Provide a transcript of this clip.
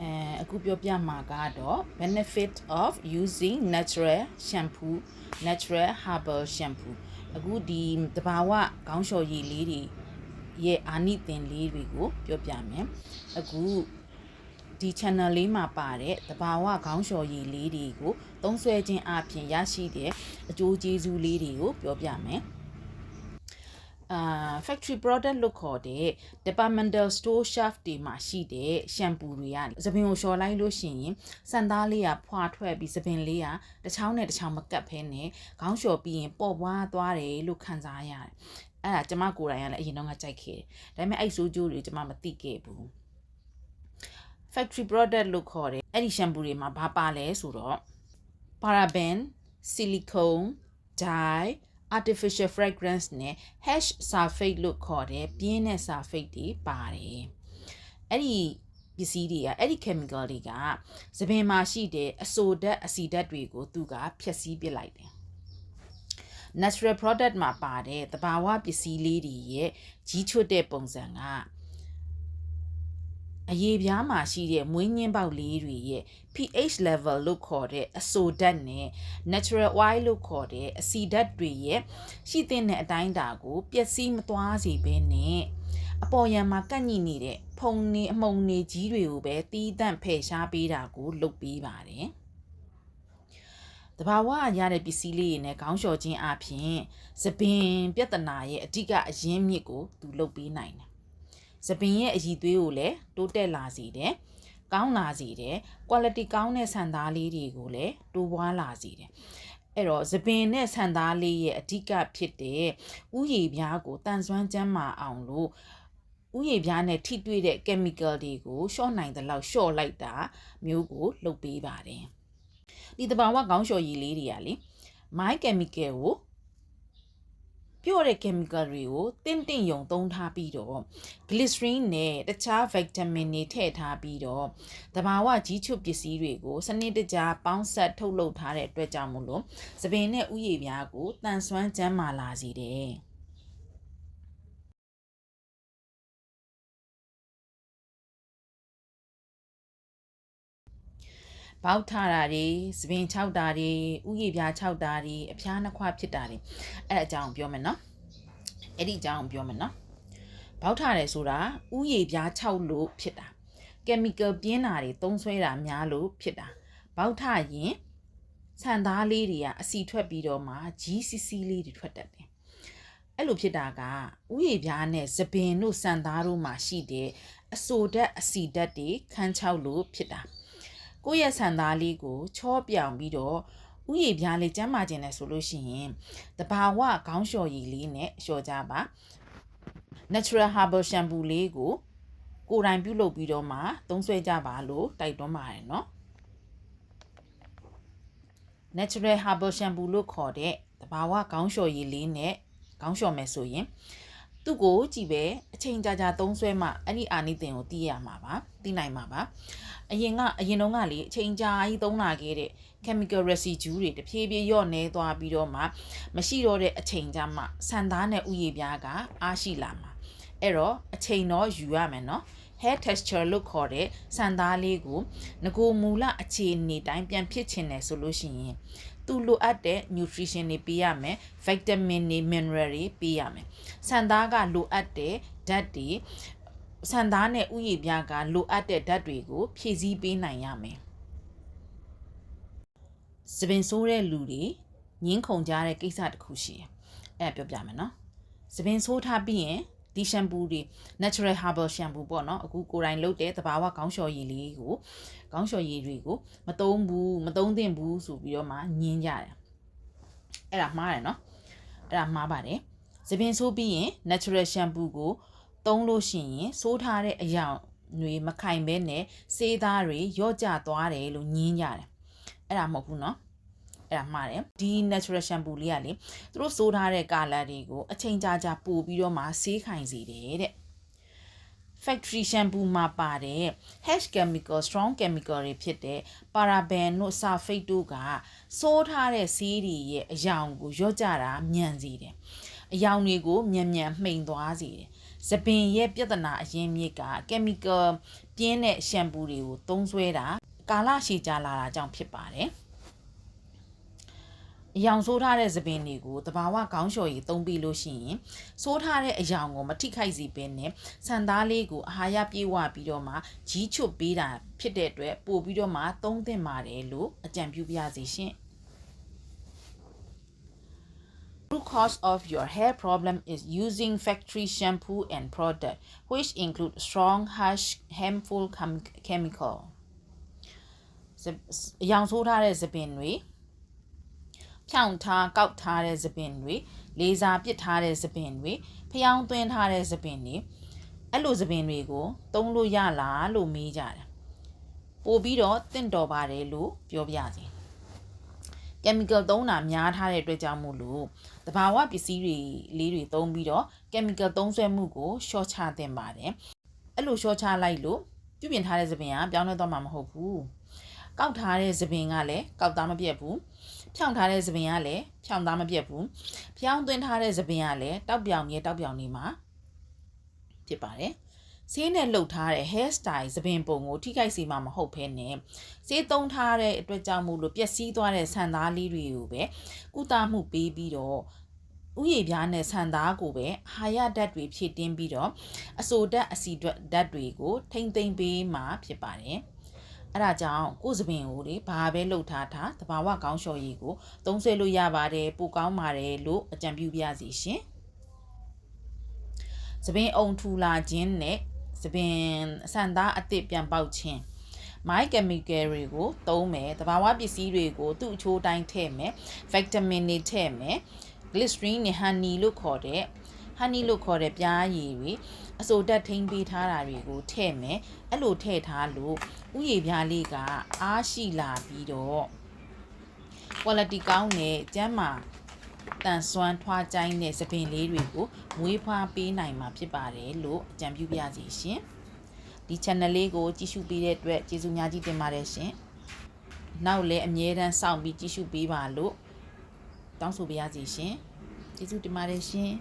အဲအခုပြောပြမှာကတော့ benefit of using natural shampoo natural herbal shampoo အခုဒီတဘာဝခေါင်းလျှော်ရည်လေးတွေရဲ့အာနိသင်လေးတွေကိုပြောပြမယ်အခုဒီ channel လေးမှာပါတဲ့တဘာဝခေါင်းလျှော်ရည်လေးတွေကိုသုံးစွဲခြင်းအပြင်ရရှိတဲ့အကျိုးကျေးဇူးလေးတွေကိုပြောပြမယ် အာ factory product လို့ခေါ်တဲ့ departmental store shelf တွေမှာရှိတဲ့ shampoo တွေကသပင်ကိုလျှော်လိုက်လို့ရှိရင်စံသားလေးကဖွာထွက်ပြီးသပင်လေးကတစ်ချောင်းနဲ့တစ်ချောင်းမကပ်ဖဲနဲ့ခေါင်းလျှော်ပြီးရင်ပေါ့ပွားသွားတယ်လို့ခံစားရတယ်။အဲ့ဒါကျမကိုယ်တိုင်ကလည်းအရင်တော့ကကြိုက်ခဲ့တယ်။ဒါပေမဲ့အဲ့ဆိုးကျိုးတွေကျမမသိခဲ့ဘူး။ factory product လို့ခေါ်တယ်အဲ့ဒီ shampoo တွေမှာဘာပါလဲဆိုတော့ paraben silicone dye artificial fragrance နဲ့ hash sulfate လို့ခေါ်တဲ့ပြင်းတဲ့ sulfate တွေပါတယ်အဲ့ဒီပစ္စည်းတွေကအဲ့ဒီ chemical တွေကသပင်မှာရှိတဲ့အဆိုဓာတ်အဆီဓာတ်တွေကိုသူကဖျက်ဆီးပစ်လိုက်တယ် natural product မှာပါတဲ့တဘာဝပစ္စည်းလေးတွေရဲ့ကြီးချွတ်တဲ့ပုံစံက အရေးပြားမှာရှိတဲ့မွေးညင်းပေါက်လေးတွေရဲ့ pH level လို့ခေါ်တဲ့အဆိုဓာတ်နဲ့ natural oil လို့ခေါ်တဲ့အဆီဓာတ်တွေရဲ့ရှိတဲ့အတိုင်းအတာကိုပျက်စီးမသွားစေဘဲနဲ့အပေါ်ယံမှာကန့်ညိနေတဲ့ဖုံနေအမုံနေကြီးတွေကိုပဲတီးတန့်ဖယ်ရှားပေးတာကိုလုပ်ပေးပါတယ်။တဘာဝရတဲ့ပစ္စည်းလေးတွေနဲ့ခေါင်းလျှော်ခြင်းအပြင်သပင်ပြဿနာရဲ့အဓိကအရင်းမြစ်ကိုသူလုပ်ပေးနိုင်တယ်။ သပင်ရဲ့အရည်သွေးကိုလည်းတိုးတက်လာစေတယ်။ကောင်းလာစေတယ်။ quality ကောင်းတဲ့ဆန်သားလေးတွေကိုလည်းတိုးပွားလာစေတယ်။အဲ့တော့သပင်နဲ့ဆန်သားလေးရဲ့အဓိကဖြစ်တဲ့ဥယျာဉ်ပြားကိုတန်ဆွမ်းကျန်းမာအောင်လို့ဥယျာဉ်ပြားနဲ့ထိတွေ့တဲ့ chemical တွေကိုရှော့နိုင်တဲ့လောက်ရှော့လိုက်တာမျိုးကိုလုပ်ပေးပါတယ်။ဒီတဘာဝခေါင်းလျှော်ရည်လေးတွေကလေ my chemical ကို ပြော့တဲ့ chemical တွေကိုတင့်တင့်ယုံသုံးထားပြီးတော့ glycerin နဲ့တခြား vitamin တွေထည့်ထားပြီးတော့တဘာဝကြီးချွတ်ပစ္စည်းတွေကိုစနစ်တကျပေါင်းဆက်ထုတ်လုပ်ထားတဲ့အတွက်ကြောင့်မို့လို့သပင်နဲ့ဥယျာဉ်ပြားကိုတန်ဆွမ်းကျန်းမာလာစေတယ်။ ပေါက်ထတာတွေသပင်6တာတွေဥယျာဉ်ပြား6တာတွေအဖျားနှစ်ခွဖြစ်တာတွေအဲ့အကြောင်းပြောမယ်နော်အဲ့ဒီအကြောင်းပြောမယ်နော်ပေါက်ထတယ်ဆိုတာဥယျာဉ်ပြား6လို့ဖြစ်တာ chemical ပြင်းတာတွေသုံးဆွဲတာများလို့ဖြစ်တာပေါက်ထရင်ဆန်သားလေးတွေကအစီထွက်ပြီးတော့မှ GCC လေးတွေထွက်တတ်တယ်အဲ့လိုဖြစ်တာကဥယျာဉ်ပြားနဲ့သပင်တို့ဆန်သားတို့မှာရှိတဲ့အဆိုဓာတ်အစီဓာတ်တွေခန်းချောက်လို့ဖြစ်တာ ကိုယ့်ရဲ့ဆန်သားလေးကိုချောပြောင်ပြီးတော့ဥယျာဉ်ပြားလေးကျမ်းမာခြင်းနဲ့ဆိုလို့ရှိရင်တဘာဝခေါင်းလျှော်ရည်လေးနဲ့လျှော်ကြပါ natural herbal shampoo လေးကိုကိုယ်တိုင်ပြုလုပ်ပြီးတော့မှသုံးဆွဲကြပါလို့တိုက်တွန်းပါတယ်နော် natural herbal shampoo လို့ခေါ်တဲ့တဘာဝခေါင်းလျှော်ရည်လေးနဲ့ခေါင်းလျှော်မယ်ဆိုရင် သူ့ကိုကြည့်ပဲအချိန်ကြာကြာသုံးဆွဲမှအဲ့ဒီအာနိသင်ကိုသိရမှာပါသိနိုင်မှာပါအရင်ကအရင်တုန်းကလေအချိန်ကြာကြီးသုံးလာခဲ့တဲ့ chemical residue တွေတဖြည်းဖြည်းလျော့နေသွားပြီးတော့မှမရှိတော့တဲ့အချိန်ကြမှာဆန်သားနဲ့ဥယျာဉ်ပြားကအားရှိလာမှာအဲ့တော့အချိန်တော့ယူရမယ်နော် hair texture လို့ခေါ်တဲ့ဆန်သားလေးကိုငကိုမူလအခြေအနေတိုင်းပြန်ဖြစ်ချင်တယ်ဆိုလို့ရှိရင် သူလိုအပ်တဲ့ nutrition တွေပေးရမယ် vitamin တွေ mineral တွေပေးရမယ်ဆန်သားကလိုအပ်တဲ့ဓာတ်တွေဆန်သားနဲ့ဥယျာဉ်ပြားကလိုအပ်တဲ့ဓာတ်တွေကို ဖြည့်ဆည်းပေးနိုင်ရမယ်စပင်ဆိုးတဲ့လူတွေငင်းခုန်ကြတဲ့ကိစ္စတစ်ခုရှိတယ်အဲ့ဒါပြောပြမယ်နော်စပင်ဆိုးထားပြီးရင် ဒီ shampoo တွေ natural herbal shampoo ပေါ့နော်အခုကိုယ်တိုင်လုပ်တဲ့သဘာဝကောင်းလျှော်ရည်လေးကိုကောင်းလျှော်ရည်တွေကိုမသုံးဘူးမသုံးသင့်ဘူးဆိုပြီးတော့မှညင်းကြတယ်အဲ့ဒါမှားတယ်နော်အဲ့ဒါမှားပါတယ်သပင်ဆိုးပြီးရင် natural shampoo ကိုသုံးလို့ရှိရင်ဆိုးထားတဲ့အရာတွေမခိုင်ဘဲနဲ့ဆေးသားတွေရော့ကျသွားတယ်လို့ညင်းကြတယ်အဲ့ဒါမဟုတ်ဘူးနော် အဲ့ဒါမှားတယ်ဒီ natural shampoo လေးကလေသူတို့စိုးထားတဲ့ကာလာတွေကိုအချိန်ကြာကြာပို့ပြီးတော့မှဆေးခိုင်စေတယ်တဲ့ factory shampoo မှာပါတဲ့ hash chemical strong chemical တွေဖြစ်တဲ့ paraben တို့ sulfate တို့ကစိုးထားတဲ့ဆေးတွေရဲ့အယောင်ကိုရော့ကြတာမြန်စေတယ်အယောင်တွေကိုမြန်မြန်မှိန်သွားစေတယ်သပင်ရဲ့ပြဿနာအရင်းမြစ်က chemical ပြင်းတဲ့ရှမ်ပူတွေကိုသုံးစွဲတာကာလရှည်ကြာလာတာကြောင့်ဖြစ်ပါတယ် အယောင်ဆိုးထားတဲ့သပင်တွေကိုတဘာဝခေါင်းလျှော်ရည်သုံးပြီးလို့ရှိရင်ဆိုးထားတဲ့အယောင်ကိုမထိခိုက်စေဘဲနဲ့ဆန်သားလေးကိုအာဟာရပြေဝပြီးတော့မှကြီးချွတ်ပေးတာဖြစ်တဲ့အတွက်ပို့ပြီးတော့မှသုံးသင့်ပါတယ်လို့အကြံပြုပါရစေရှင် root cause of your hair problem is using factory shampoo and product which include strong harsh harmful chem- chemical စအယောင်ဆိုးထားတဲ့သပင်တွေ ဖြောင့်ထားကောက်ထားတဲ့သပင်တွေလေစာပစ်ထားတဲ့သပင်တွေဖျောင်းသွင်းထားတဲ့သပင်တွေအဲ့လိုသပင်တွေကိုသုံးလို့ရလားလို့မေးကြတယ်ပို့ပြီးတော့တင့်တော်ပါတယ်လို့ပြောပြစီ chemical သုံးတာများထားတဲ့အတွက်ကြောင့်မို့လို့တဘာဝပစ္စည်းတွေလေးတွေသုံးပြီးတော့ chemical သုံးဆွဲမှုကိုရှော့ချသင့်ပါတယ်အဲ့လိုရှော့ချလိုက်လို့ပြုပြင်ထားတဲ့သပင်ကပြောင်းလဲသွားမှာမဟုတ်ဘူး ကောက်ထားတဲ့သပင်ကလည်းကောက်သားမပြတ်ဘူးဖြောင်းထားတဲ့သပင်ကလည်းဖြောင်းသားမပြတ်ဘူးဖျောင်းသွင်းထားတဲ့သပင်ကလည်းတောက်ပြောင်မြဲတောက်ပြောင်နေမှာဖြစ်ပါတယ်ဆေးနဲ့လှုပ်ထားတဲ့ hair style သပင်ပုံကိုထိခိုက်စေမှာမဟုတ်ဘဲနဲ့ဆေးသုံးထားတဲ့အတွက်ကြောင့်မို့လို့ပျက်စီးသွားတဲ့ဆန်သားလေးတွေကိုပဲကုသမှုပေးပြီးတော့ဥယျာဉ်ပြားနဲ့ဆန်သားကိုပဲဟာရဓာတ်တွေဖြည့်တင်းပြီးတော့အဆိုဓာတ်အစီဓာတ်တွေကိုထိမ့်သိမ့်ပေးမှာဖြစ်ပါတယ်။ အဲဒါကြောင့်ကိုယ်စပင်ကိုလေဘာပဲလှုပ်ထားထားတဘာဝကောင်းလျှော်ရည်ကိုသုံးဆွဲလို့ရပါတယ်ပိုကောင်းပါတယ်လို့အကြံပြုပါရစီရှင်။စပင်အုံထူလာခြင်းနဲ့စပင်ဆန်သားအစ်စ်ပြန်ပေါက်ခြင်းမိုက်ကယ်မီကယ်တွေကိုသုံးမယ်တဘာဝပစ္စည်းတွေကိုသူ့အချိုးတိုင်းထည့်မယ်ဗက်တမင်တွေထည့်မယ်ဂလစ်စထရင်းနဲ့ဟန်နီလို့ခေါ်တဲ့ ဟန်နီလို့ခေါ်တဲ့ပြားရည်တွေအစိုတက်ထိမ့်ပေးထားတာတွေကိုထည့်မယ်အဲ့လိုထည့်ထားလို့ဥယျာဉ်ပြားလေးကအားရှိလာပြီးတော့ quality ကောင်းတဲ့ကျမ်းမာတန်ဆွမ်းထွားကြိုင်းတဲ့သပင်လေးတွေကိုမွေးဖွားပေးနိုင်မှာဖြစ်ပါတယ်လို့အကြံပြုပါရစေရှင်ဒီ channel လေးကိုကြည့်ရှုပေးတဲ့အတွက်ကျေးဇူးများကြီးတင်ပါတယ်ရှင်နောက်လည်းအမြဲတမ်းစောင့်ပြီးကြည့်ရှုပေးပါလို့တောင်းဆိုပါရစေရှင်ကျေးဇူးတင်ပါတယ်ရှင်